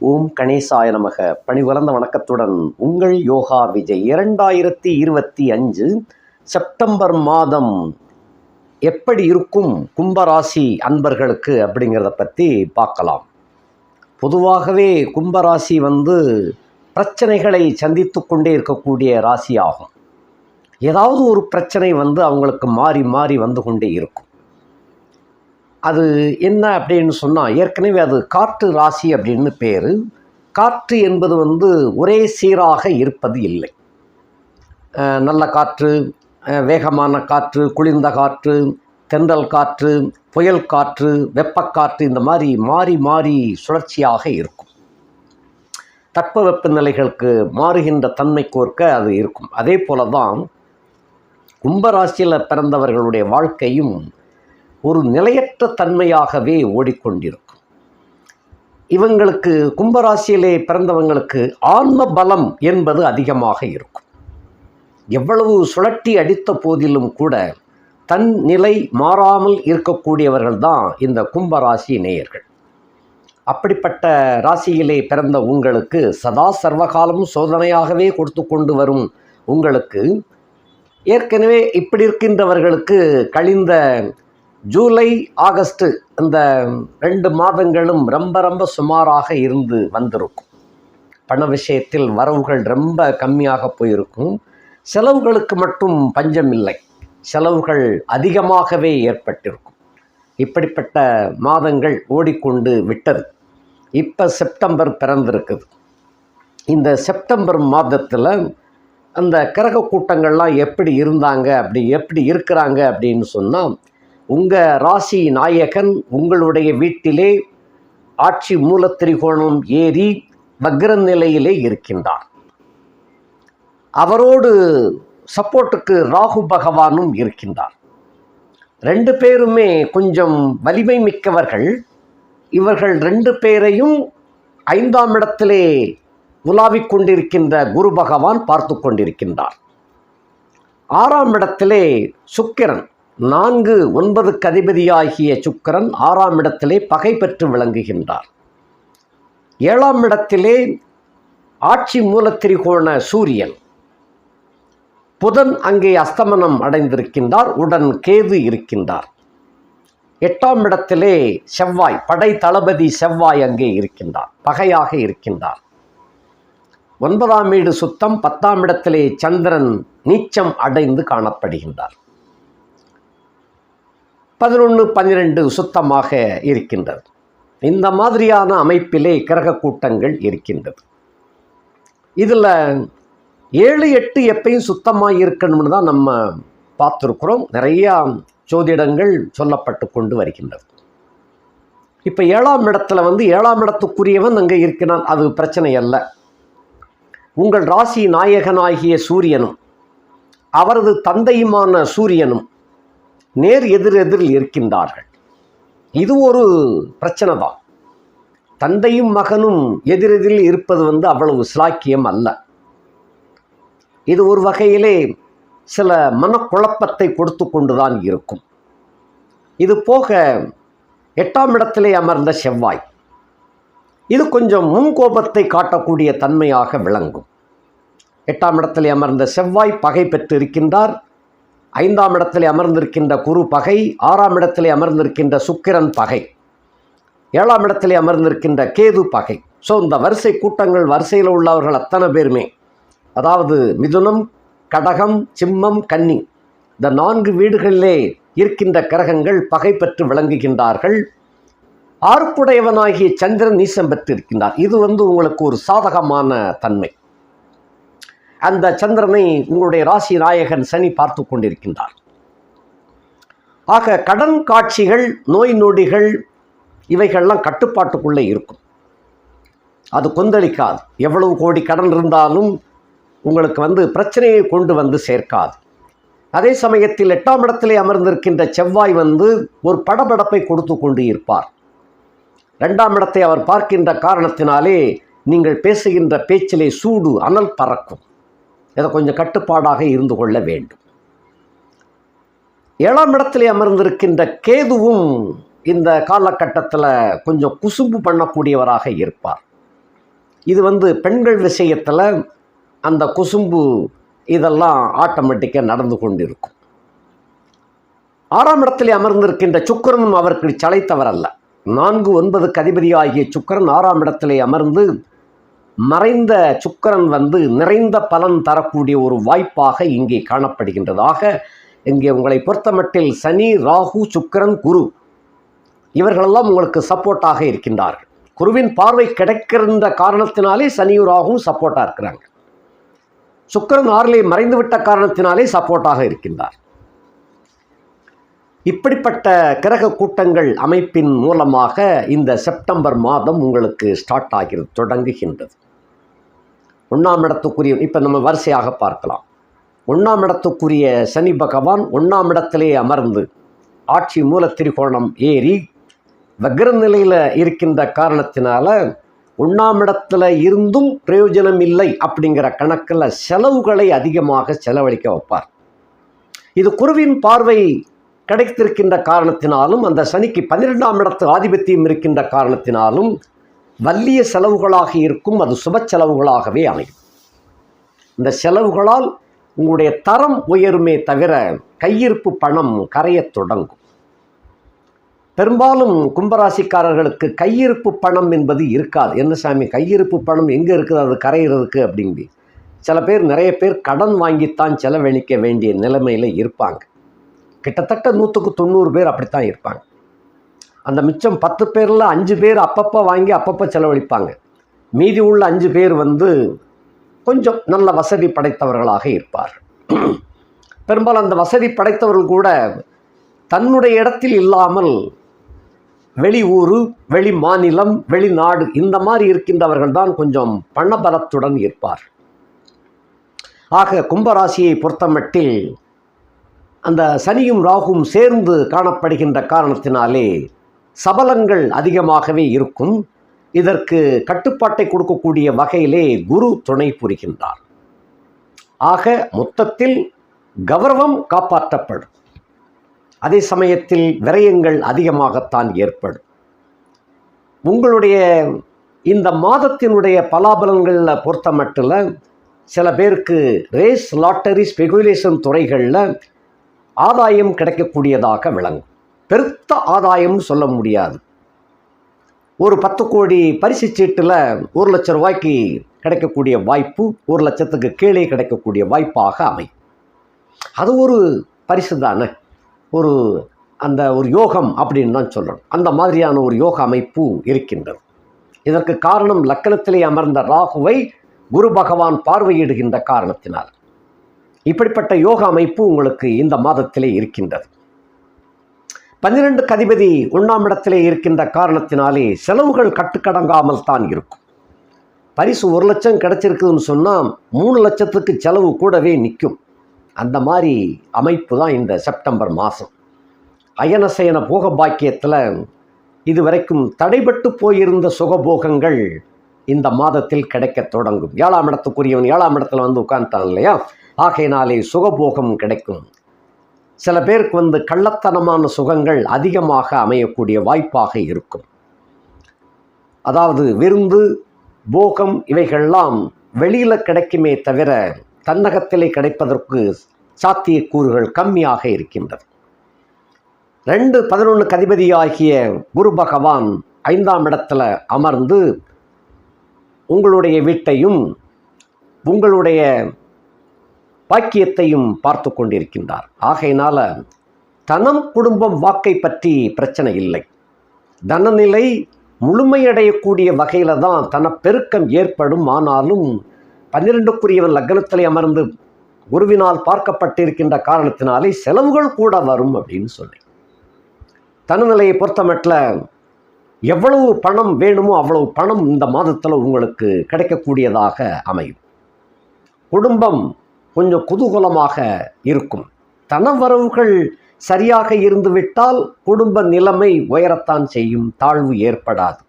ஓம் கணேசாய நமக. பணிவளர்ந்த வணக்கத்துடன் உங்கள் யோகா விஜய். இரண்டாயிரத்தி இருபத்தி அஞ்சு செப்டம்பர் மாதம் எப்படி இருக்கும் கும்பராசி அன்பர்களுக்கு அப்படிங்கிறத பற்றி பார்க்கலாம். பொதுவாகவே கும்பராசி வந்து பிரச்சனைகளை சந்தித்து கொண்டே இருக்கக்கூடிய ராசி ஆகும் ஏதாவது ஒரு பிரச்சனை வந்து அவங்களுக்கு மாறி மாறி வந்து கொண்டே இருக்கும். அது என்ன அப்படின்னு சொன்னால் ஏற்கனவே அது காற்று ராசி அப்படின்னு பேர். காற்று என்பது வந்து ஒரே சீராக இருப்பது இல்லை. நல்ல காற்று வேகமான காற்று குளிர்ந்த காற்று தென்றல் காற்று புயல் காற்று வெப்பக்காற்று இந்த மாதிரி மாறி மாறி சுழற்சியாக இருக்கும். தட்பவெப்ப நிலைகளுக்கு மாறுகின்ற தன்மை கோர்க்க அது இருக்கும். அதே போல தான் கும்பராசியில் பிறந்தவர்களுடைய வாழ்க்கையும் ஒரு நிலையற்ற தன்மையாகவே ஓடிக்கொண்டிருக்கும். இவங்களுக்கு கும்பராசியிலே பிறந்தவங்களுக்கு ஆன்ம பலம் என்பது அதிகமாக இருக்கும். எவ்வளவு சுழட்டி அடித்த போதிலும் கூட தன் நிலை மாறாமல் இருக்கக்கூடியவர்கள் தான் இந்த கும்பராசி நேயர்கள். அப்படிப்பட்ட ராசியிலே பிறந்த உங்களுக்கு சதா சர்வகாலமும் சோதனையாகவே கொடுத்து கொண்டு வரும் உங்களுக்கு ஏற்கனவே இப்படி இருக்கின்றவர்களுக்கு கழிந்த ஜூலை ஆகஸ்ட்டு இந்த ரெண்டு மாதங்களும் ரொம்ப ரொம்ப சுமாராக இருந்து வந்திருக்கும். பண விஷயத்தில் வரவுகள் ரொம்ப கம்மியாக போயிருக்கும். செலவுகளுக்கு மட்டும் பஞ்சம் இல்லை செலவுகள் அதிகமாகவே ஏற்பட்டிருக்கும். இப்படிப்பட்ட மாதங்கள் ஓடிக்கொண்டு விட்டது. இப்போ செப்டம்பர் பிறந்திருக்குது. இந்த செப்டம்பர் மாதத்தில் அந்த கிரக கூட்டங்கள்லாம் எப்படி இருந்தாங்க அப்படி எப்படி இருக்கிறாங்க அப்படின்னு சொன்னால் உங்கள் ராசி நாயகன் உங்களுடைய வீட்டிலே ஆட்சி மூலத்திரிகோணம் ஏறி வக்ர நிலையிலே இருக்கின்றார். அவரோடு சப்போர்ட்டுக்கு ராகு பகவானும் இருக்கின்றார். ரெண்டு பேருமே கொஞ்சம் வலிமை மிக்கவர்கள். இவர்கள் ரெண்டு பேரையும் ஐந்தாம் இடத்திலே உலாவிக் கொண்டிருக்கின்ற குரு பகவான் பார்த்து கொண்டிருக்கின்றார். ஆறாம் இடத்திலே சுக்கிரன். நான்கு ஒன்பது கதிபதியாகிய சுக்கிரன் ஆறாம் இடத்திலே பகை பெற்று விளங்குகின்றார். ஏழாம் இடத்திலே ஆட்சி மூலத்திரிகோண சூரியன். புதன் அங்கே அஸ்தமனம் அடைந்திருக்கின்றார் உடன் கேது இருக்கின்றார். எட்டாம் இடத்திலே செவ்வாய் படை தளபதி செவ்வாய் அங்கே இருக்கின்றார் பகையாக இருக்கின்றார். ஒன்பதாம் வீடு சுத்தம் பத்தாம் இடத்திலே சந்திரன் நீச்சம் அடைந்து காணப்படுகின்றார். பதினொன்று பன்னிரெண்டு சுத்தமாக இருக்கின்றது. இந்த மாதிரியான அமைப்பிலே கிரக கூட்டங்கள் இருக்கின்றது. இதில் ஏழு எட்டு எப்பயும் சுத்தமாக இருக்கணும்னு தான் நம்ம பார்த்துருக்குறோம். நிறையா ஜோதிடங்கள் சொல்லப்பட்டு கொண்டு வருகின்றது. இப்போ ஏழாம் இடத்துல வந்து ஏழாம் இடத்துக்குரியவன் அங்கே இருக்கிறான். அது பிரச்சனை அல்ல. உங்கள் ராசி நாயகனாகிய சூரியனும் அவரது தந்தையுமான சூரியனும் நேர் எதிரெதிரில் இருக்கின்றார்கள் இது ஒரு பிரச்சனை தான் தந்தையும் மகனும் எதிரெதிரில் இருப்பது வந்து அவ்வளவு சிலாக்கியம் அல்ல. இது ஒரு வகையிலே சில மனக்குழப்பத்தை கொடுத்து கொண்டுதான் இருக்கும். இது போக எட்டாம் இடத்திலே அமர்ந்த செவ்வாய். இது கொஞ்சம் முன்கோபத்தை காட்டக்கூடிய தன்மையாக விளங்கும். எட்டாம் இடத்திலே அமர்ந்த செவ்வாய் பகை பெற்று இருக்கின்றார் ஐந்தாம் இடத்திலே அமர்ந்திருக்கின்ற குரு பகை ஆறாம் இடத்திலே அமர்ந்திருக்கின்ற சுக்கிரன் பகை ஏழாம் இடத்திலே அமர்ந்திருக்கின்ற கேது பகை. ஸோ இந்த வரிசை கூட்டங்கள் வரிசையில் உள்ளவர்கள் அத்தனை பேருமே அதாவது மிதுனம் கடகம் சிம்மம் கன்னி இந்த நான்கு வீடுகளிலே இருக்கின்ற கிரகங்கள் பகை பெற்று விளங்குகின்றார்கள். ஆறுக்குடையவனாகிய சந்திரன் நீசம் பெற்றிருக்கின்றார். இது வந்து உங்களுக்கு ஒரு சாதகமான தன்மை. அந்த சந்திரனை உங்களுடைய ராசி நாயகன் சனி பார்த்து கொண்டிருக்கின்றார். ஆக கடன் காட்சிகள் நோய் நொடிகள் இவைகள்லாம் கட்டுப்பாட்டுக்குள்ளே இருக்கும். அது கொந்தளிக்காது. எவ்வளவு கோடி கடன் இருந்தாலும் உங்களுக்கு வந்து பிரச்சனையை கொண்டு வந்து சேர்க்காது. அதே சமயத்தில் எட்டாம் இடத்திலே அமர்ந்திருக்கின்ற செவ்வாய் வந்து ஒரு படபடப்பை கொடுத்து கொண்டு இருப்பார் ரெண்டாம் இடத்தை அவர் பார்க்கின்ற காரணத்தினாலே நீங்கள் பேசுகின்ற பேச்சிலே சூடு அனல் பறக்கும். இதை கொஞ்சம் கட்டுப்பாடாக இருந்து கொள்ள வேண்டும். ஏழாம் இடத்திலே அமர்ந்திருக்கின்ற கேதுவும் இந்த காலகட்டத்தில் கொஞ்சம் குசும்பு பண்ணக்கூடியவராக இருப்பார். இது வந்து பெண்கள் விஷயத்தில் அந்த குசும்பு இதெல்லாம் ஆட்டோமேட்டிக்காக நடந்து கொண்டிருக்கும். ஆறாம் இடத்திலே அமர்ந்திருக்கின்ற சுக்கரனும் அவருக்கு சளைத்தவர் அல்ல நான்கு ஒன்பதுக்கு அதிபதியாகிய சுக்கிரன் ஆறாம் இடத்திலே அமர்ந்து மறைந்த சுக்கிரன் வந்து நிறைந்த பலன் தரக்கூடிய ஒரு வாய்ப்பாக இங்கே காணப்படுகின்றதாக இங்கே உங்களை பொறுத்தமட்டில் சனி ராகு சுக்கிரன் குரு இவர்களெல்லாம் உங்களுக்கு சப்போர்ட்டாக இருக்கின்றார்கள். குருவின் பார்வை கிடைக்கிற காரணத்தினாலே சனியும் ராகுவும் சப்போர்ட்டாக இருக்கிறாங்க. சுக்கிரன் ஆறிலே மறைந்துவிட்ட காரணத்தினாலே சப்போர்ட்டாக இருக்கின்றார். இப்படிப்பட்ட கிரக கூட்டங்கள் அமைப்பின் மூலமாக இந்த செப்டம்பர் மாதம் உங்களுக்கு ஸ்டார்ட் ஆகிறது தொடங்குகின்றது. ஒன்றாம் இடத்துக்குரிய இப்போ நம்ம வரிசையாக பார்க்கலாம். ஒன்றாம் இடத்துக்குரிய சனி பகவான் ஒன்றாம் இடத்திலே அமர்ந்து ஆட்சி மூல திரிகோணம் ஏறி வக்ர நிலையில் இருக்கின்ற காரணத்தினால ஒன்றாம் இடத்துல இருந்தும் பிரயோஜனம் இல்லை அப்படிங்கிற கணக்கில் செலவுகளை அதிகமாக செலவழிக்க வைப்பார். இது குருவின் பார்வை கிடைத்திருக்கின்ற காரணத்தினாலும் அந்த சனிக்கு பன்னிரெண்டாம் இடத்து ஆதிபத்தியம் இருக்கின்ற காரணத்தினாலும் வல்லிய செலவுகளாக இருக்கும் அது சுப செலவுகளாகவே அமையும். இந்த செலவுகளால் உங்களுடைய தரம் உயருமே தவிர கையிருப்பு பணம் கரையத் தொடங்கும். பெரும்பாலும் கும்பராசிக்காரர்களுக்கு கையிருப்பு பணம் என்பது இருக்காது. என்ன சாமி கையிருப்பு பணம் எங்கே இருக்குது? அது கரையிறதுக்கு அப்படிங்கி சில பேர் நிறைய பேர் கடன் வாங்கித்தான் செலவழிக்க வேண்டிய நிலைமையில் இருப்பாங்க. கிட்டத்தட்ட நூற்றுக்கு தொண்ணூறு பேர் அப்படித்தான் இருப்பாங்க. அந்த மிச்சம் பத்து பேரில் அஞ்சு பேர் அப்பப்போ வாங்கி அப்பப்போ செலவழிப்பாங்க. மீதி உள்ள அஞ்சு பேர் வந்து கொஞ்சம் நல்ல வசதி படைத்தவர்களாக இருப்பார். பெரும்பாலும் அந்த வசதி படைத்தவர்கள் கூட தன்னுடைய இடத்தில் இல்லாமல் வெளி ஊர் வெளி மாநிலம் வெளிநாடு இந்த மாதிரி இருக்கின்றவர்கள் தான் கொஞ்சம் பணபலத்துடன் இருப்பார். ஆக கும்பராசியை பொறுத்தமட்டில் அந்த சனியும் ராகும் சேர்ந்து காணப்படுகின்ற காரணத்தினாலே சபலங்கள் அதிகமாகவே இருக்கும். இதற்கு கட்டுப்பாட்டை கொடுக்கக்கூடிய வகையிலே குரு துணை புரிகின்றார். ஆக மொத்தத்தில் கௌரவம் காப்பாற்றப்படும். அதே சமயத்தில் விரயங்கள் அதிகமாகத்தான் ஏற்படும். உங்களுடைய இந்த மாதத்தினுடைய பலாபலன்களில் பொறுத்த மட்டும் சில பேருக்கு ரேஸ் லாட்டரி ஸ்பெகுலேஷன் துறைகளில் ஆதாயம் கிடைக்கக்கூடியதாக விளங்கும். பெருத்த ஆதாயம்னு சொல்ல முடியாது. ஒரு பத்து கோடி பரிசு சீட்டில் ஒரு லட்ச ரூபாய்க்கு கிடைக்கக்கூடிய வாய்ப்பு ஒரு லட்சத்துக்கு கீழே கிடைக்கக்கூடிய வாய்ப்பாக அமையும். அது ஒரு பரிசு தானே. ஒரு அந்த ஒரு யோகம் அப்படின்னு தான் சொல்லணும். அந்த மாதிரியான ஒரு யோக அமைப்பு இருக்கின்றது. இதற்கு காரணம் லக்கணத்திலே அமர்ந்த ராகுவை குரு பகவான் பார்வையிடுகின்ற காரணத்தினால். இப்படிப்பட்ட யோக அமைப்பு உங்களுக்கு இந்த மாதத்திலே இருக்கின்றது. பன்னிரண்டு கதிபதி ஒன்றாம் இடத்திலே இருக்கின்ற காரணத்தினாலே செலவுகள் கட்டுக்கடங்காமல் தான் இருக்கும். பரிசு ஒரு லட்சம் கிடைச்சிருக்குதுன்னு சொன்னால் மூணு லட்சத்துக்கு செலவு கூடவே நிற்கும். அந்த மாதிரி அமைப்பு தான் இந்த செப்டம்பர் மாதம். அயனசயன போக பாக்கியத்தில் இதுவரைக்கும் தடைபட்டு போயிருந்த சுகபோகங்கள் இந்த மாதத்தில் கிடைக்க தொடங்கும். ஏழாம் இடத்துக்குரியவன் ஏழாம் இடத்துல வந்து உட்கார்ந்துட்டான் இல்லையா? ஆகையினாலே சுகபோகம் கிடைக்கும். சில பேருக்கு வந்து கள்ளத்தனமான சுகங்கள் அதிகமாக அமையக்கூடிய வாய்ப்பாக இருக்கும். அதாவது விருந்து போகம் இவைகள்லாம் வெளியில் கிடைக்குமே தவிர தன்னகத்திலே கிடைப்பதற்கு சாத்தியக்கூறுகள் கம்மியாக இருக்கின்றது. ரெண்டு பதினொன்று கதிபதியாகிய குரு பகவான் ஐந்தாம் இடத்துல அமர்ந்து உங்களுடைய வீட்டையும் உங்களுடைய பாக்கியத்தையும் பார்த்து கொண்டிருக்கின்றார். ஆகையினால தனம் குடும்பம் வாக்கை பற்றி பிரச்சனை இல்லை. தனநிலை முழுமையடையக்கூடிய வகையில் தான் தன பெருக்கம் ஏற்படும். ஆனாலும் பன்னிரெண்டுக்குரியவன் லக்னத்திலே அமர்ந்து குருவினால் பார்க்கப்பட்டிருக்கின்ற காரணத்தினாலே செலவுகள் கூட வரும் அப்படின்னு சொல்லி. தனநிலையை பொறுத்தமட்டில் எவ்வளவு பணம் வேணுமோ அவ்வளவு பணம் இந்த மாதத்தில் உங்களுக்கு கிடைக்கக்கூடியதாக அமையும். குடும்பம் கொஞ்சம் குதூகலமாக இருக்கும். தனவரவுகள் சரியாக இருந்துவிட்டால் குடும்ப நிலைமை உயரத்தான் செய்யும் தாழ்வு ஏற்படாது.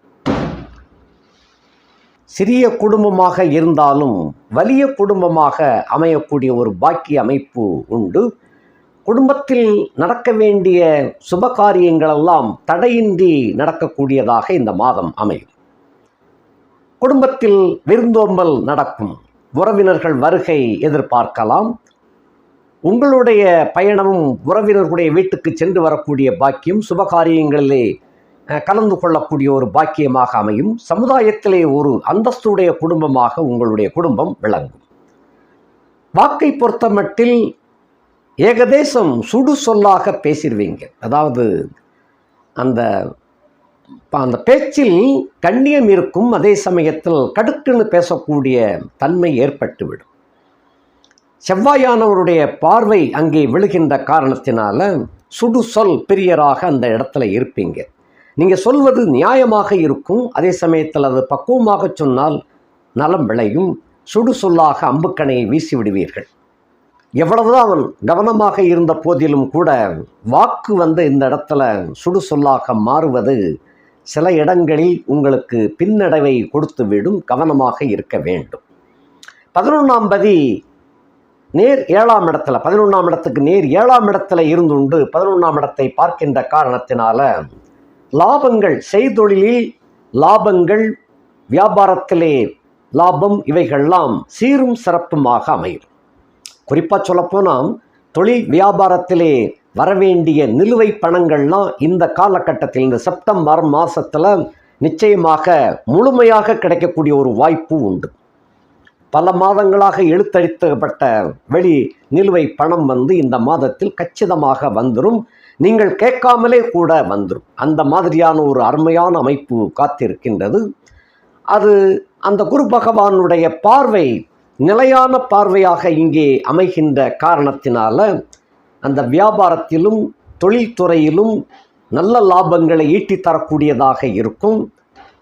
சிறிய குடும்பமாக இருந்தாலும் வலிய குடும்பமாக அமையக்கூடிய ஒரு பாக்கிய அமைப்பு உண்டு. குடும்பத்தில் நடக்க வேண்டிய சுப காரியங்களெல்லாம் தடையின்றி நடக்கக்கூடியதாக இந்த மாதம் அமையும். குடும்பத்தில் விருந்தோம்பல் நடக்கும். உறவினர்கள் வருகை எதிர்பார்க்கலாம். உங்களுடைய பயணமும் உறவினர்களுடைய வீட்டுக்கு சென்று வரக்கூடிய பாக்கியம் சுபகாரியங்களிலே கலந்து கொள்ளக்கூடிய ஒரு பாக்கியமாக அமையும். சமுதாயத்திலே ஒரு அந்தஸ்துடைய குடும்பமாக உங்களுடைய குடும்பம் விளங்கும். வாக்கை பொறுத்தமட்டில் ஏகதேசம் சுடு சொல்லாக பேசிடுவீங்க. அதாவது அந்த அந்த பேச்சில் கண்ணியம் இருக்கும் அதே சமயத்தில் கடுக்குன்னு பேசக்கூடிய தன்மை ஏற்பட்டுவிடும். செவ்வாயானவருடைய பார்வை அங்கே விழுகின்ற காரணத்தினால சுடு சொல் பெரியராக அந்த இடத்துல இருப்பீங்க. நீங்கள் சொல்வது நியாயமாக இருக்கும் அதே சமயத்தில் அது பக்குவமாக சொன்னால் நலம் விளையும் சுடு சொல்லாக அம்புக்கணையை வீசி விடுவீர்கள் எவ்வளவுதான் அவன் கவனமாக இருந்த போதிலும் கூட வாக்கு வந்து இந்த இடத்துல சுடு சொல்லாக மாறுவது சில இடங்களில் உங்களுக்கு பின்னடைவை கொடுத்துவிடும் கவனமாக இருக்க வேண்டும். பதினொன்றாம் பதி நேர் ஏழாம் இடத்துல பதினொன்றாம் இடத்துக்கு நேர் ஏழாம் இடத்துல இருந்துண்டு பதினொன்றாம் இடத்தை பார்க்கின்ற காரணத்தினால லாபங்கள் செய்தொழிலில் லாபங்கள் வியாபாரத்திலே லாபம் இவைகள்லாம் சீரும் சிறப்புமாக அமையும். குறிப்பாக சொல்லப்போனால் தொழில் வியாபாரத்திலே வரவேண்டிய நிலுவை பணங்கள்லாம் இந்த காலகட்டத்தில் இந்த செப்டம்பர் மாதத்தில் நிச்சயமாக முழுமையாக கிடைக்கக்கூடிய ஒரு வாய்ப்பு உண்டு. பல மாதங்களாக எழுத்தளித்தப்பட்ட வெளி நிலுவை பணம் வந்து இந்த மாதத்தில் கச்சிதமாக வந்துடும் நீங்கள் கேட்காமலே கூட வந்துடும் அந்த மாதிரியான ஒரு அருமையான அமைப்பு காத்திருக்கின்றது. அது அந்த குரு பகவானுடைய பார்வை நிலையான பார்வையாக இங்கே அமைகின்ற காரணத்தினால அந்த வியாபாரத்திலும் தொழில்துறையிலும் நல்ல லாபங்களை ஈட்டித் தரக்கூடியதாக இருக்கும்.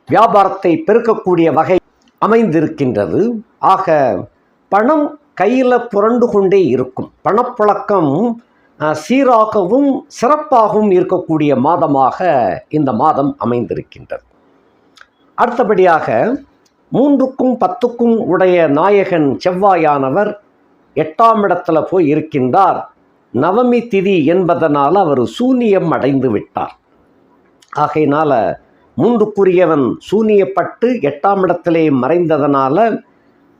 வியாபாரத்தை பெருக்கக்கூடிய வகை அமைந்திருக்கின்றது. ஆக பணம் கையில் புரண்டு கொண்டே இருக்கும். பணப்புழக்கம் சீராகவும் சிறப்பாகவும் இருக்கக்கூடிய மாதமாக இந்த மாதம் அமைந்திருக்கின்றது. அடுத்தபடியாக மூன்றுக்கும் பத்துக்கும் உடைய நாயகன் செவ்வாயானவர் எட்டாம் இடத்துல போய் இருக்கின்றார். நவமி திதி என்பதனால் அவர் சூனியம் அடைந்து விட்டார். ஆகையினால மூன்றுக்குரியவன் சூனியப்பட்டு எட்டாம் இடத்திலே மறைந்ததனால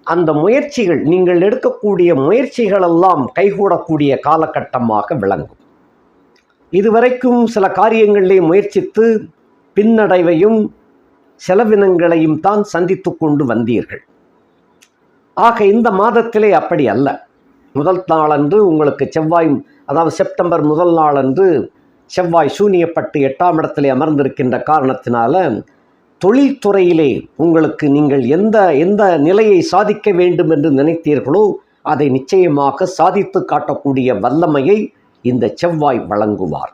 அந்த முயற்சிகள் நீங்கள் எடுக்கக்கூடிய முயற்சிகளெல்லாம் கைகூடக்கூடிய காலகட்டமாக விளங்கும். இதுவரைக்கும் சில காரியங்களிலே முயற்சித்து பின்னடைவையும் செலவினங்களையும் தான் சந்தித்து கொண்டு வந்தீர்கள். ஆக இந்த மாதத்திலே அப்படி அல்ல. முதல் நாளன்று உங்களுக்கு செவ்வாய் அதாவது செப்டம்பர் முதல் நாளன்று செவ்வாய் சூனியப்பட்டு எட்டாம் இடத்திலே அமர்ந்திருக்கின்ற காரணத்தினால தொழில்துறையிலே உங்களுக்கு நீங்கள் எந்த எந்த நிலையை சாதிக்க வேண்டும் என்று நினைத்தீர்களோ அதை நிச்சயமாக சாதித்து காட்டக்கூடிய வல்லமையை இந்த செவ்வாய் வழங்குவார்.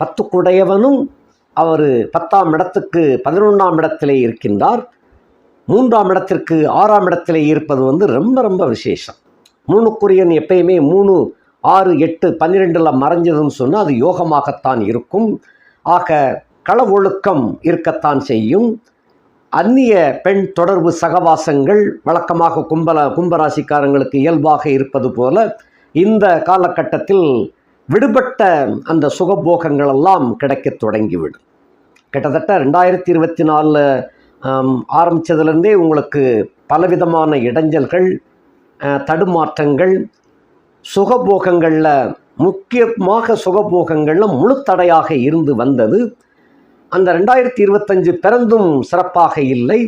பத்துக்குடையவனும் அவர் பத்தாம் இடத்துக்கு பதினொன்றாம் இடத்திலே இருக்கின்றார். மூன்றாம் இடத்திற்கு ஆறாம் இடத்திலே இருப்பது வந்து ரொம்ப ரொம்ப விசேஷம். மூணுக்குரியன் எப்பயுமே மூணு ஆறு எட்டு பன்னிரெண்டில் மறைஞ்சதுன்னு சொன்னால் அது யோகமாகத்தான் இருக்கும். ஆக கள ஒழுக்கம் இருக்கத்தான் செய்யும். அந்நிய பெண் தொடர்பு சகவாசங்கள் வழக்கமாக கும்பல கும்பராசிக்காரங்களுக்கு இயல்பாக இருப்பது போல இந்த காலகட்டத்தில் விடுபட்ட அந்த சுகபோகங்கள் எல்லாம் கிடைக்கத் தொடங்கிவிடும். கிட்டத்தட்ட ரெண்டாயிரத்தி இருபத்தி நாலில் ஆரம்பித்ததுலேருந்தே உங்களுக்கு பலவிதமான இடைஞ்சல்கள் தடுமாற்றங்கள் சுகபோகங்களில் முக்கியமாக சுகபோகங்களில் முழுத்தடையாக இருந்து வந்தது. அந்த ரெண்டாயிரத்தி இருபத்தஞ்சு பிறந்தும் சிறப்பாக இல்லை.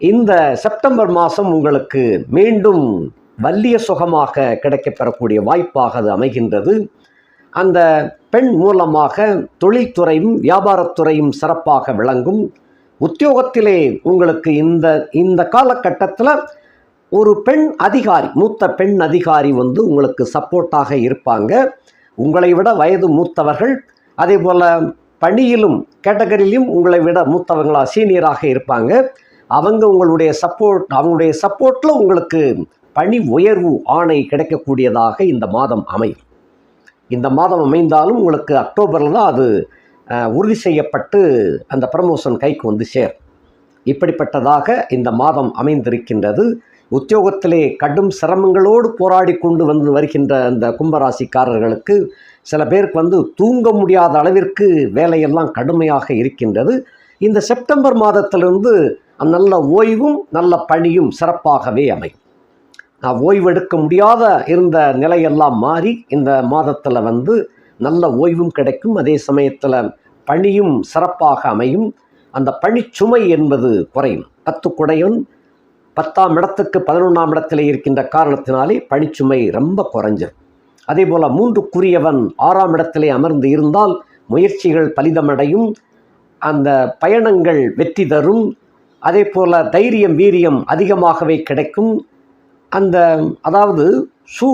இந்த செப்டம்பர் மாதம் உங்களுக்கு மீண்டும் வல்லிய சுகமாக கிடைக்கப்பெறக்கூடிய வாய்ப்பாக அது அமைகின்றது. அந்த பெண் மூலமாக தொழில்துறையும் வியாபாரத்துறையும் சிறப்பாக விளங்கும். உத்தியோகத்திலே உங்களுக்கு இந்த இந்த காலகட்டத்தில் ஒரு பெண் அதிகாரி மூத்த பெண் அதிகாரி வந்து உங்களுக்கு சப்போர்ட்டாக இருப்பாங்க. உங்களை விட வயது மூத்தவர்கள் அதே போல் பணியிலும் கேட்டகரியிலும் உங்களை விட மூத்தவங்களா சீனியராக இருப்பாங்க. அவங்க உங்களுடைய சப்போர்ட் அவங்களுடைய சப்போர்ட்டில் உங்களுக்கு பணி உயர்வு ஆணை கிடைக்கக்கூடியதாக இந்த மாதம் அமையும். இந்த மாதம் அமைந்தாலும் உங்களுக்கு அக்டோபரில் தான் அது உறுதி செய்யப்பட்டு அந்த ப்ரமோஷன் கைக்கு வந்து சேரும். இப்படிப்பட்டதாக இந்த மாதம் அமைந்திருக்கின்றது. உத்தியோகத்திலே கடும் சிரமங்களோடு போராடி கொண்டு வந்து வருகின்ற அந்த கும்பராசிக்காரர்களுக்கு சில பேருக்கு வந்து தூங்க முடியாத அளவிற்கு வேலையெல்லாம் கடுமையாக இருக்கின்றது. இந்த செப்டம்பர் மாதத்திலிருந்து நல்ல ஓய்வும் நல்ல பணியும் சிறப்பாகவே அமையும். நான் ஓய்வெடுக்க முடியாத இருந்த நிலையெல்லாம் மாறி இந்த மாதத்தில் வந்து நல்ல ஓய்வும் கிடைக்கும். அதே சமயத்தில் பணியும் சிறப்பாக அமையும். அந்த பணிச்சுமை என்பது குறையும். பத்து குடையன் பத்தாம் இடத்துக்கு பதினொன்றாம் இடத்தில் இருக்கின்ற காரணத்தினாலே பணிச்சுமை ரொம்ப குறைஞ்சிரும் அதே போல் மூன்றுக்குரியவன் ஆறாம் இடத்திலே அமர்ந்து இருந்தால் முயற்சிகள் பலிதமடையும் அந்த பயணங்கள் வெற்றி தரும் அதே போல் தைரியம் வீரியம் அதிகமாகவே கிடைக்கும். அந்த அதாவது சூ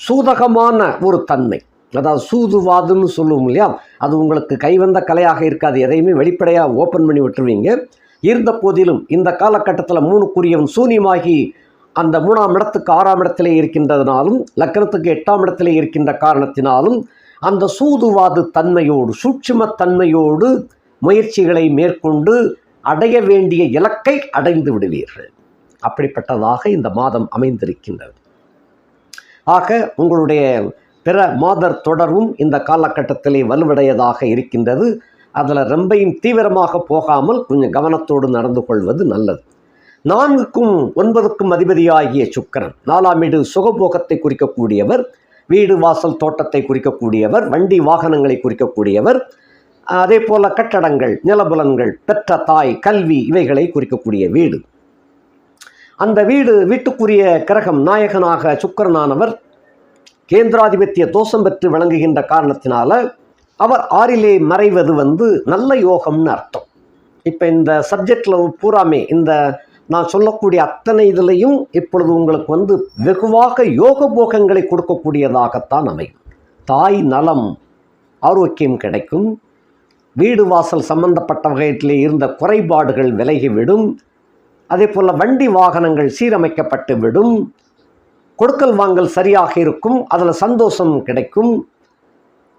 சூதகமான ஒரு தன்மை. அதாவது சூதுவாதுன்னு சொல்லுவோம் இல்லையா? அது உங்களுக்கு கைவந்த கலையாக இருக்காது. எதையுமே வெளிப்படையாக ஓப்பன் பண்ணி விட்டுருவீங்க. இருந்த போதிலும் இந்த காலகட்டத்தில் மூணுக்குரியவன் சூனியமாகி அந்த மூணாம் இடத்துக்கு ஆறாம் இடத்திலே இருக்கின்றதுனாலும் லக்கணத்துக்கு எட்டாம் இடத்திலே இருக்கின்ற காரணத்தினாலும் அந்த சூதுவாது தன்மையோடு சூட்சும தன்மையோடு முயற்சிகளை மேற்கொண்டு அடைய வேண்டிய இலக்கை அடைந்து விடுவீர்கள். அப்படிப்பட்டதாக இந்த மாதம் அமைந்திருக்கின்றது. ஆக உங்களுடைய பிற மாதர் தொடர்வும் இந்த காலகட்டத்திலே வலுவடையதாக இருக்கின்றது. அதில் ரொம்பையும் தீவிரமாக போகாமல் கொஞ்சம் கவனத்தோடு நடந்து கொள்வது நல்லது. நான்குக்கும் ஒன்பதுக்கும் அதிபதியாகிய சுக்கரன் நாலாம் வீடு சுகபோகத்தை குறிக்கக்கூடியவர் வீடு வாசல் தோட்டத்தை குறிக்கக்கூடியவர் வண்டி வாகனங்களை குறிக்கக்கூடியவர் அதே போல கட்டடங்கள் நிலபுலன்கள் பெற்ற தாய் கல்வி இவைகளை குறிக்கக்கூடிய வீடு. அந்த வீடு வீட்டுக்குரிய கிரகம் நாயகனாக சுக்கரனானவர் கேந்திராதிபத்திய தோஷம் பெற்று விளங்குகின்ற காரணத்தினால அவர் ஆறிலே மறைவது வந்து நல்ல யோகம்னு அர்த்தம். இப்போ இந்த சப்ஜெக்டில் பூராமே இந்த நான் சொல்லக்கூடிய அத்தனை இதுலேயும் இப்பொழுது உங்களுக்கு வந்து வெகுவாக யோக போகங்களை கொடுக்கக்கூடியதாகத்தான் அமையும். தாய் நலம் ஆரோக்கியம் கிடைக்கும். வீடு வாசல் சம்பந்தப்பட்ட வகையிலே இருந்த குறைபாடுகள் விலகிவிடும். அதே போல் வண்டி வாகனங்கள் சீரமைக்கப்பட்டு விடும். கொடுக்கல் வாங்கல் சரியாக இருக்கும். அதில் சந்தோஷம் கிடைக்கும்.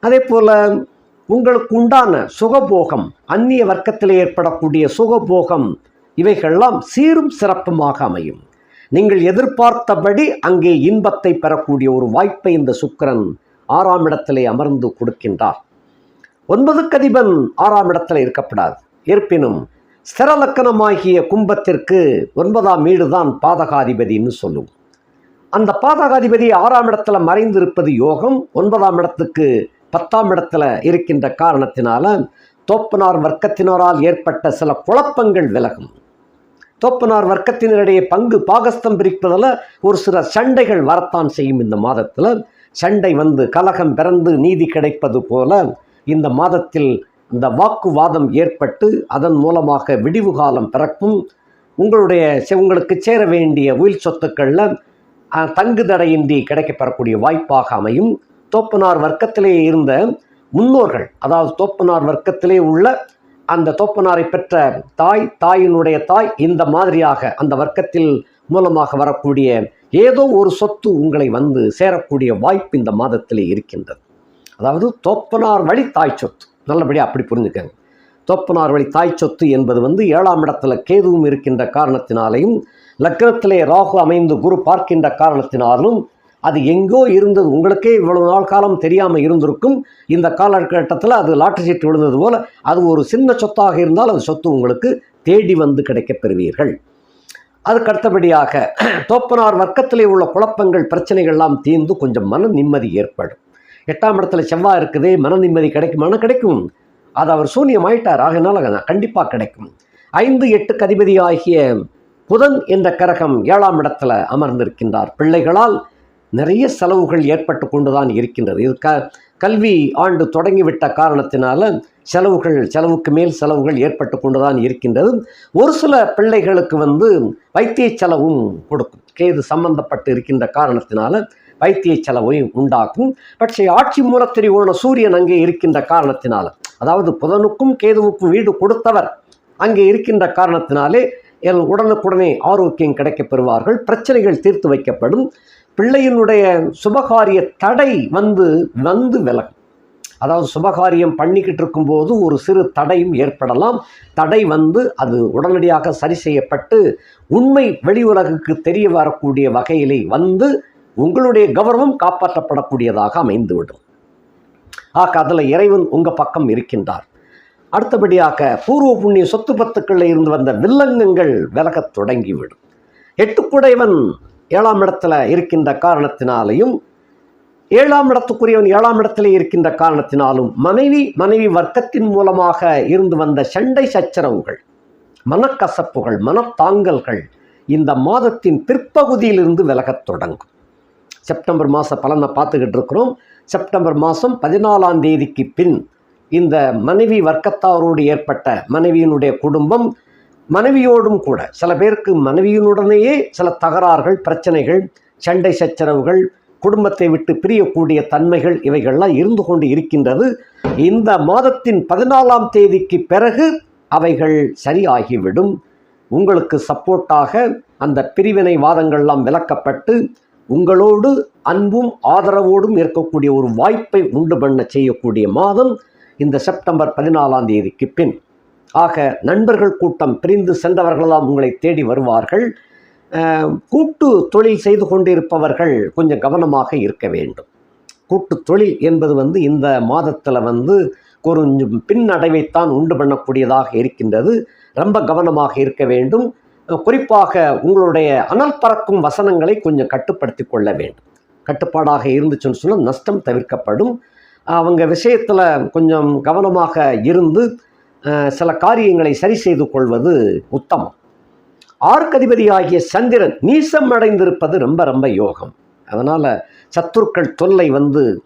அதே போல் உங்களுக்கு உண்டான சுகபோகம் அந்நிய வர்க்கத்தில் ஏற்படக்கூடிய சுகபோகம் இவைகள்லாம் சீரும் சிறப்புமாக அமையும். நீங்கள் எதிர்பார்த்தபடி அங்கே இன்பத்தை பெறக்கூடிய ஒரு வாய்ப்பை இந்த சுக்கிரன் ஆறாம் இடத்திலே அமர்ந்து கொடுக்கின்றார். ஒன்பது கதிபன் ஆறாம் இடத்தில் இருக்கப்படாது. இருப்பினும் ஸ்திரலக்கணமாகிய கும்பத்திற்கு ஒன்பதாம் வீடுதான் பாதகாதிபதின்னு சொல்லுவோம் அந்த பாதகாதிபதி ஆறாம் இடத்துல மறைந்திருப்பது யோகம் ஒன்பதாம் இடத்துக்கு பத்தாம் இடத்துல இருக்கின்ற காரணத்தினால தோப்பனார் வர்க்கத்தினரால் ஏற்பட்ட சில குழப்பங்கள் விலகும். தோப்பனார் வர்க்கத்தினரிடையே பங்கு பாகஸ்தம் பிரிப்பதில் ஒரு சில சண்டைகள் வரத்தான் செய்யும் இந்த மாதத்தில். சண்டை வந்து கலகம் பிறந்து நீதி கிடைப்பது போல இந்த மாதத்தில் இந்த வாக்குவாதம் ஏற்பட்டு அதன் மூலமாக விடிவு காலம் பிறக்கும். உங்களுடைய செ- உங்களுக்கு சேர வேண்டிய உயில் சொத்துக்களில் தங்கு தடையின்றி கிடைக்கப்பெறக்கூடிய வாய்ப்பாக அமையும். தோப்பனார் வர்க்கத்திலே இருந்த முன்னோர்கள் அதாவது தோப்பனார் வர்க்கத்திலே உள்ள அந்த தோப்பனாரை பெற்ற தாய் தாயினுடைய தாய் இந்த மாதிரியாக அந்த வர்க்கத்தில் மூலமாக வரக்கூடிய ஏதோ ஒரு சொத்து உங்களை வந்து சேரக்கூடிய வாய்ப்பு இந்த மாதத்திலே இருக்கின்றது. அதாவது தோப்பனார் வழி தாய் சொத்து. நல்லபடியாக அப்படி புரிஞ்சுக்கங்க. தோப்பனார் வழி தாய் சொத்து என்பது வந்து ஏழாம் இடத்துல கேதுவும் இருக்கின்ற காரணத்தினாலையும் லக்னத்திலே ராகு அமைந்து குரு பார்க்கின்ற காரணத்தினாலும் அது எங்கோ இருந்தது. உங்களுக்கே இவ்வளவு நாள் காலம் தெரியாமல் இருந்திருக்கும். இந்த காலகட்டத்தில் அது லாட்டரி சீட்டு விழுந்தது போல் அது ஒரு சின்ன சொத்தாக இருந்தால் அந்த சொத்து உங்களுக்கு தேடி வந்து கிடைக்கப் பெறுவீர்கள். அதுக்கு அடுத்தபடியாக தோப்பனார் வர்க்கத்திலே உள்ள குழப்பங்கள் பிரச்சனைகள்லாம் தீர்ந்து கொஞ்சம் மன நிம்மதி ஏற்படும். எட்டாம் இடத்துல செவ்வாய் இருக்குதே மன நிம்மதி கிடைக்குமானா கிடைக்கும். அது அவர் சூன்யம் ஆயிட்டார் ஆகினால கண்டிப்பாக கிடைக்கும். ஐந்து எட்டுக்கு அதிபதி ஆகிய புதன் என்ற கரகம் ஏழாம் இடத்துல அமர்ந்திருக்கின்றார். பிள்ளைகளால் நிறைய செலவுகள் ஏற்பட்டு கொண்டுதான் இருக்கின்றது. இது க கல்வி ஆண்டு தொடங்கிவிட்ட காரணத்தினால செலவுகள் செலவுக்கு மேல் செலவுகள் ஏற்பட்டு கொண்டுதான் இருக்கின்றது. ஒரு சில பிள்ளைகளுக்கு வந்து வைத்திய செலவும் கொடுக்கும். கேது சம்பந்தப்பட்டு இருக்கின்ற காரணத்தினால வைத்திய செலவையும் உண்டாக்கும். பட்சே ஆட்சி மூலத்திரிகோண சூரியன் அங்கே இருக்கின்ற காரணத்தினால அதாவது புதனுக்கும் கேதுவுக்கும் வீடு கொடுத்தவர் அங்கே இருக்கின்ற காரணத்தினாலே உடனுக்குடனே ஆரோக்கியம் கிடைக்கப் பெறுவார்கள் பிரச்சனைகள் தீர்த்து வைக்கப்படும். பிள்ளையினுடைய சுபகாரிய தடை வந்து வந்து விலகும். அதாவது சுபகாரியம் பண்ணிக்கிட்டு இருக்கும்போது ஒரு சிறு தடையும் ஏற்படலாம். தடை வந்து அது உடனடியாக சரி செய்யப்பட்டு உண்மை வெளி உலகுக்கு தெரிய வரக்கூடிய வகையிலே வந்து உங்களுடைய கௌரவம் காப்பாற்றப்படக்கூடியதாக அமைந்துவிடும். ஆக அதில் இறைவன் உங்கள் பக்கம் இருக்கின்றார். அடுத்தபடியாக பூர்வ புண்ணிய சொத்து பத்துக்களில் இருந்து வந்த வில்லங்கங்கள் விலகத் தொடங்கிவிடும். எட்டுக்குடையவன் ஏழாம் இடத்துல இருக்கின்ற காரணத்தினாலையும் ஏழாம் இடத்துக்குரியவன் ஏழாம் இடத்திலே இருக்கின்ற காரணத்தினாலும் மனைவி மனைவி வர்க்கத்தின் மூலமாக இருந்து வந்த சண்டை சச்சரவுகள் மனக்கசப்புகள் மனத்தாங்கல்கள் இந்த மாதத்தின் பிற்பகுதியிலிருந்து விலகத் தொடங்கும். செப்டம்பர் மாத பலனை பார்த்துக்கிட்டு இருக்கிறோம். செப்டம்பர் மாதம் பதினாலாம் தேதிக்கு பின் இந்த மனைவி வர்க்கத்தாரோடு ஏற்பட்ட மனைவியினுடைய குடும்பம் மனைவியோடும் கூட சில பேருக்கு மனைவியினுடனேயே சில தகராறுகள் பிரச்சனைகள் சண்டை சச்சரவுகள் குடும்பத்தை விட்டு பிரியக்கூடிய தன்மைகள் இவைகள்லாம் இருந்து கொண்டு இருக்கின்றது. இந்த மாதத்தின் பதினாலாம் தேதிக்கு பிறகு அவைகள் சரியாகிவிடும். உங்களுக்கு சப்போர்ட்டாக அந்த பிரிவினை வாதங்கள்லாம் விளக்கப்பட்டு உங்களோடு அன்பும் ஆதரவோடும் இருக்கக்கூடிய ஒரு வாய்ப்பை உண்டு பண்ண செய்யக்கூடிய மாதம் இந்த செப்டம்பர் பதினாலாம் தேதிக்கு பின். ஆக நண்பர்கள் கூட்டம் பிரிந்து சென்றவர்களெல்லாம் உங்களை தேடி வருவார்கள். கூட்டு தொழில் செய்து கொண்டிருப்பவர்கள் கொஞ்சம் கவனமாக இருக்க வேண்டும். கூட்டு தொழில் என்பது வந்து இந்த மாதத்தில் வந்து கொஞ்சம் பின்னடைவைத்தான் உண்டு பண்ணக்கூடியதாக இருக்கின்றது. ரொம்ப கவனமாக இருக்க வேண்டும். குறிப்பாக உங்களுடைய அனல் பறக்கும் வசனங்களை கொஞ்சம் கட்டுப்படுத்தி கொள்ள வேண்டும். கட்டுப்பாடாக இருந்துச்சுன்னு சொன்னால் நஷ்டம் தவிர்க்கப்படும். அவங்க விஷயத்தில் கொஞ்சம் கவனமாக இருந்து சில காரியங்களை சரி செய்து கொள்வது உத்தமம். ஆர்க்கதிபதியாகிய சந்திரன் நீசம் அடைந்திருப்பது ரொம்ப ரொம்ப யோகம். அதனால் சத்துருக்கள் தொல்லை வந்து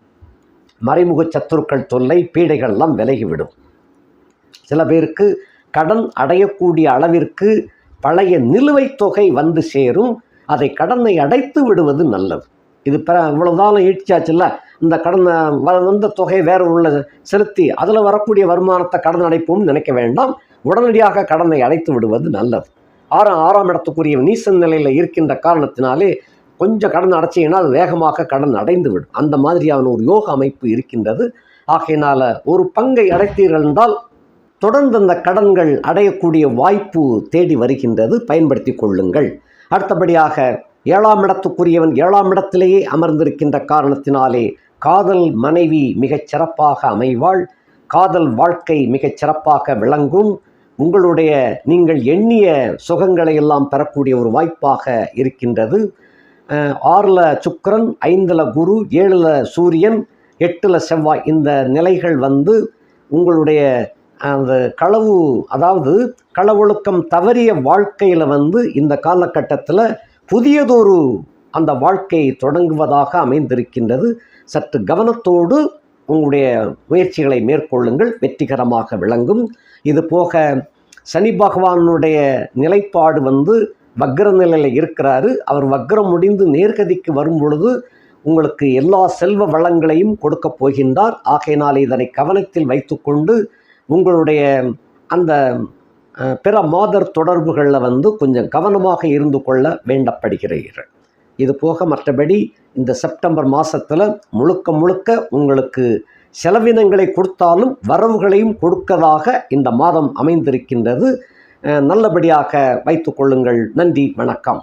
மறைமுக சத்துருக்கள் தொல்லை பீடைகள்லாம் விலகிவிடும். சில பேருக்கு கடன் அடையக்கூடிய அளவிற்கு பழைய நிலுவைத் தொகை வந்து சேரும். அதை கடனை அடைத்து விடுவது நல்லது. இது பிற இவ்வளவுதான் ஈட்டிச்சாச்சுல்ல இந்த கடனை வ- வந்த தொகை வேற உள்ள செலுத்தி அதில் வரக்கூடிய வருமானத்தை கடன் அடைப்போம்னு நினைக்க வேண்டாம். உடனடியாக கடனை அடைத்து விடுவது நல்லது. ஆறாம் ஆறாம் இடத்துக்குரிய நீசன் நிலையில் இருக்கின்ற காரணத்தினாலே கொஞ்சம் கடன் அடைச்சிங்கன்னா அது வேகமாக கடன் அடைந்து விடும். அந்த மாதிரியான ஒரு யோக அமைப்பு இருக்கின்றது. ஆகையினால ஒரு பங்கை அடைத்தீர்கள் என்றால் தொடர்ந்து அந்த கடன்கள் அடையக்கூடிய வாய்ப்பு தேடி வருகின்றது. பயன்படுத்தி கொள்ளுங்கள். அடுத்தபடியாக ஏழாம் இடத்துக்குரியவன் ஏழாம் இடத்திலேயே அமர்ந்திருக்கின்ற காரணத்தினாலே காதல் மனைவி மிகச் சிறப்பாக அமைவாள். காதல் வாழ்க்கை மிகச் சிறப்பாக விளங்கும். உங்களுடைய நீங்கள் எண்ணிய சுகங்களை எல்லாம் பெறக்கூடிய ஒரு வாய்ப்பாக இருக்கின்றது. ஆறில் சுக்கரன் ஐந்தில் குரு ஏழில் சூரியன் எட்டில் செவ்வாய் இந்த நிலைகள் வந்து உங்களுடைய அந்த களவு அதாவது களவொழுக்கம் தவறிய வாழ்க்கையில் வந்து இந்த காலகட்டத்தில் புதியதொரு அந்த வாழ்க்கையை தொடங்குவதாக அமைந்திருக்கின்றது. சற்று கவனத்தோடு உங்களுடைய முயற்சிகளை மேற்கொள்ளுங்கள். வெற்றிகரமாக விளங்கும். இது போக சனி பகவானுடைய நிலைப்பாடு வந்து வக்ர நிலையில் இருக்கிறாரு. அவர் வக்ரம் முடிந்து நேர்கதிக்கு வரும் பொழுது உங்களுக்கு எல்லா செல்வ வளங்களையும் கொடுக்கப் போகின்றார். ஆகையினால் இதனை கவனத்தில் வைத்துக்கொண்டு உங்களுடைய அந்த பிற மாதர் தொடர்புகளில் வந்து கொஞ்சம் கவனமாக இருந்து கொள்ள வேண்டப்படுகிறீர்கள். இது போக மற்றபடி இந்த செப்டம்பர் மாதத்தில் முழுக்க முழுக்க உங்களுக்கு செலவினங்களை கொடுத்தாலும் வரவுகளையும் கொடுக்கதாக இந்த மாதம் அமைந்திருக்கின்றது. நல்லபடியாக வைத்துக்கொள்ளுங்கள் நன்றி வணக்கம்.